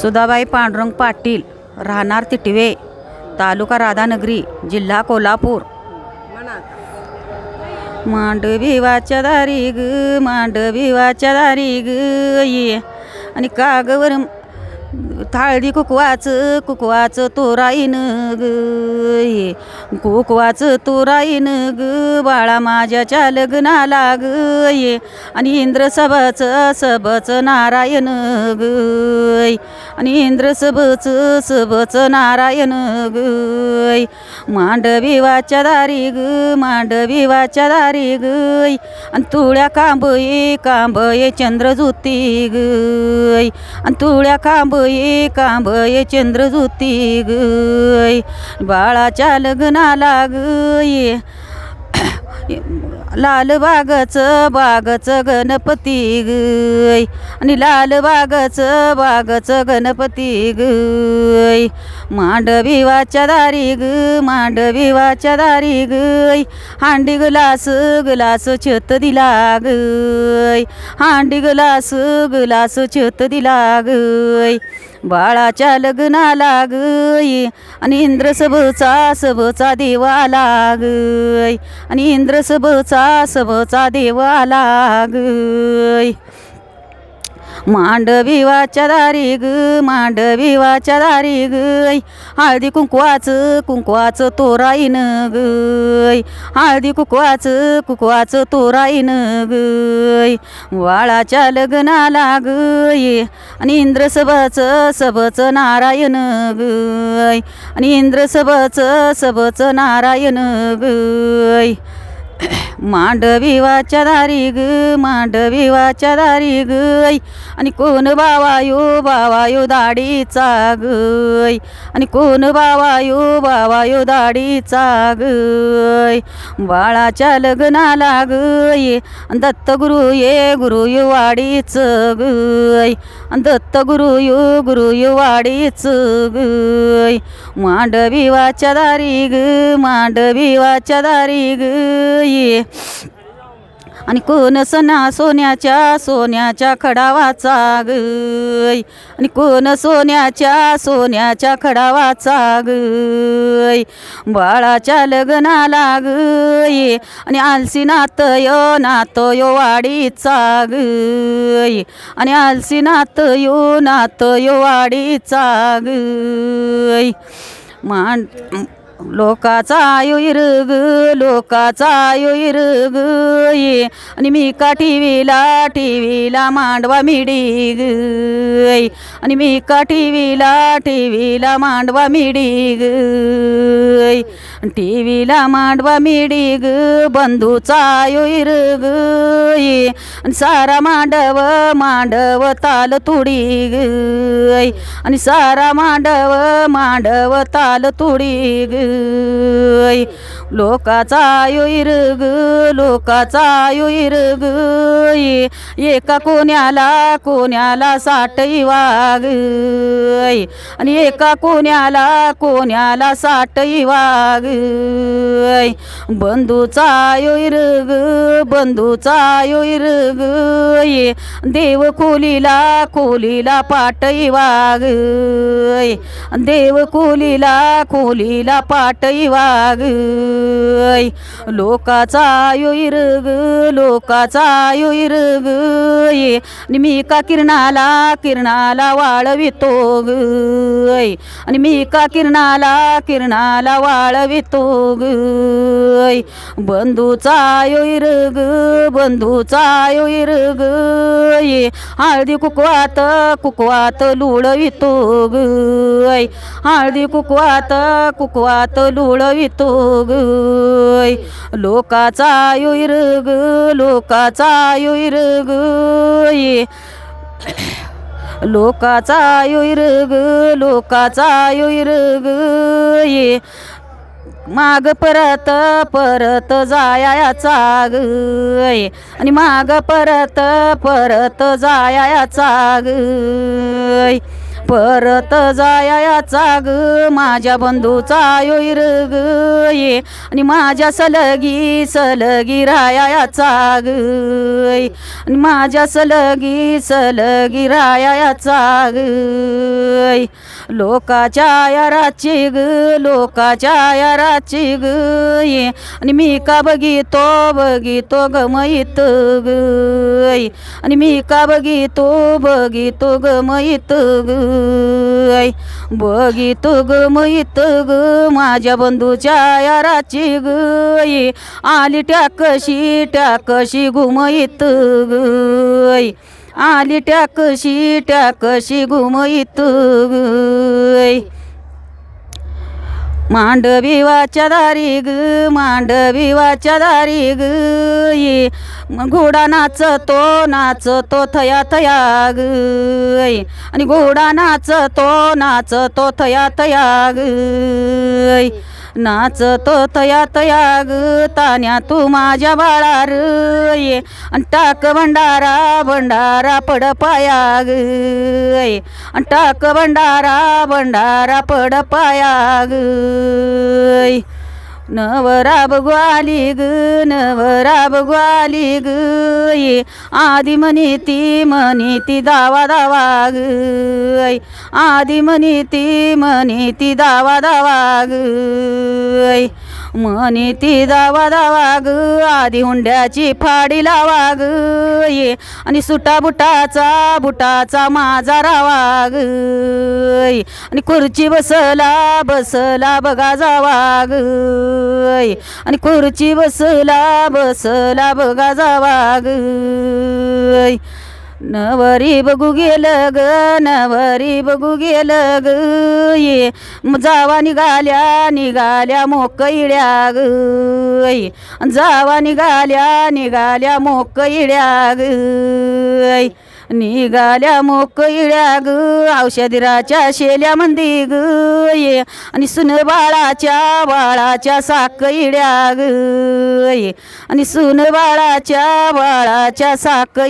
सुधाबाई पांडुरंग पाटील राहणार तिटवे तालुका राधानगरी जिल्हा कोल्हापूर. मांडविवाच्या दारी ग मांडविवाच्या दारी ग ये. आणि कागवर थाळदी कुकवाचं कुकवाचं तोराईन ग. कुकवाच कुकवाचं तोराईन ग. बाळा माझ्याच्या लग्नाला ग. ये. आणि इंद्र सबच सबचं नारायण ग. आणि इंद्र सबचं सबच नारायण ग. मांडविवाच्या दारी ग. मांडविवाच्या दारी ग. आणि तुळ्या कांबये कांबये चंद्रज्योती ग. आणि तुळ्या कांबये चंद्र चंद्रज्योती ग बाळाच्या लग्नाला ग लाल बागाचं बागच गणपती गय आणि लाल बागाचं बागच गणपती गय मांडविवाच्या दारी ग मांडविवाच्या दारी गय हांडी गलास गलास छत दिला गय हांडी गलास गलास छत दिला गय बाळाच्या लग्ना लाग आणि इंद्र सभचा सभचा देवा लाग आणि इंद्र सभचा सभचा देवाला मांडवी वाच्या दारी ग मांडविवाच्या दारी गय हळदी कुंकवाचं कुंकवाचं तोराईन गय हळदी कुंकवाचं कुंकवाचं तोराईन गय वाळाच्या लग्नाला गय आणि इंद्रसभाचं सबचं नारायण गय आणि इंद्रसभाचं सबचं नारायण गय मांडविवाच्या दारी ग मांडविवाच्या दारी गय आणि कोण बावायो बावायो दाढीचा गय आणि कोण बावायो बावायो दाढीचा गय बाळाच्या लग्नाला गय दत्तगुरु ये गुरु यो वाडीच गय दत्तगुरु यो गुरु यो वाडीच गय मांडविवाच्या दारी ग मांडविवाच्या दारी गय ये आणि कोण सणा सोन्याच्या सोन्याच्या खडावाचा गय आणि कोण सोन्याच्या सोन्याच्या खडावाचा गय बाळाच्या लग्नाला गय आणि आलसी नातयो नातयो वाडीचा गय आणि आलसी नातयो नातयो वाडीचा गय मांड लोकाचा आयो लोकाचा आयो ये. आणि मी का टीव्हीला टीव्हीला मांडवा मिडी आणि मी का टीव्हीला टीव्हीला मांडवा मिडी गय टीव्हीला मांडवा मिडी ग बंधूचा आयो इरग ये. आणि सारा मांडव मांडव ताल तुडी आणि सारा मांडव मांडव ताल तुडी लोकाचा आयो इरग लोकाचा आयो इरग ये एका कोण्याला कोण्याला साठई वाग. आणि एका कोण्याला कोण्याला साठई वाग. बंधूचा आयो इरग बंधूचा आयो इरग ये देव खोलीला खोलीला पाटई वाग. देव खोलीला खोलीला वाटई वाग लोकाचा युईर ग लोकाचा युईर इरग. ये आणि मी का किरणाला किरणाला वाळवितो ग. आणि मी का किरणाला किरणाला वाळवितो ग. बंधूचा युईर ग बंधूचा युईर ग ये हळदी कुकवात कुकवात लुळवितो ग. हळदी कुकवात कुकवात लुळवितो गय लोकाचा युईर ग लोकाचा युईर इरग. ये लोकाचा युईर ग लोकाचा युईर इरग. ये माग परत परत जायाचा गय आणि माग परत परत जायाचा गय परत जायाचा ग माझ्या बंधूचा योईर ग ये. आणि माझ्या सलगी सलगी रायाचा ग आणि माझ्या सलगी सलगी रायाचा ग लोकाच्या याराची ग लोकाच्या याराची ग आणि मी का बघितो बघितो गमयित ग आणि मी का बघितो बघितो गमयित ग बघितो गमयित ग माझ्या बंधूच्या याराची ग आली टाकशी टाकशी घुमयित ग आली ट्याकशी ट्याकशी घुमईत मांडवी वाच्या दारी ग मांडविवाच्या दारी ग. घोडा नाचतो नाचतो थया थया ग. आणि घोडा नाचतो नाचतो थया थया ग. नाचतो तया तया ग तान्या तू माझ्या बाळार ये. आणि टाक भंडारा भंडारा पड पाया ग आणि टाक भंडारा भंडारा पड पाया ग नवरा ग्वाली ग नवरा ग्वाली ग आदि आधी म्हणी ती म्हणी ती दावा दावा ग आदि म्हणी ती म्हणी ती दावा दावा ग म्हणे ती दावा दावा ग आधी हुंड्याची फाडी लावा ग ये आणि सुटा बुटाचा बुटाचा माझा रावा ग आणि खुर्ची बसला बसला बघा जावा ग आणि खुर्ची बसला बसला बघा जावा ग नवरी बघू गेलं ग नवरी बघू गेलं ग ये जावा निघाल्या निघाल्या मोक ग जावा निघाल्या निघाल्या मोक ग निघाल्या मोक ग औषधीराच्या शेल्या मंदी ग ये. आणि सुन बाळाच्या बाळाच्या साक ग ये. आणि सुन बाळाच्या बाळाच्या साक ग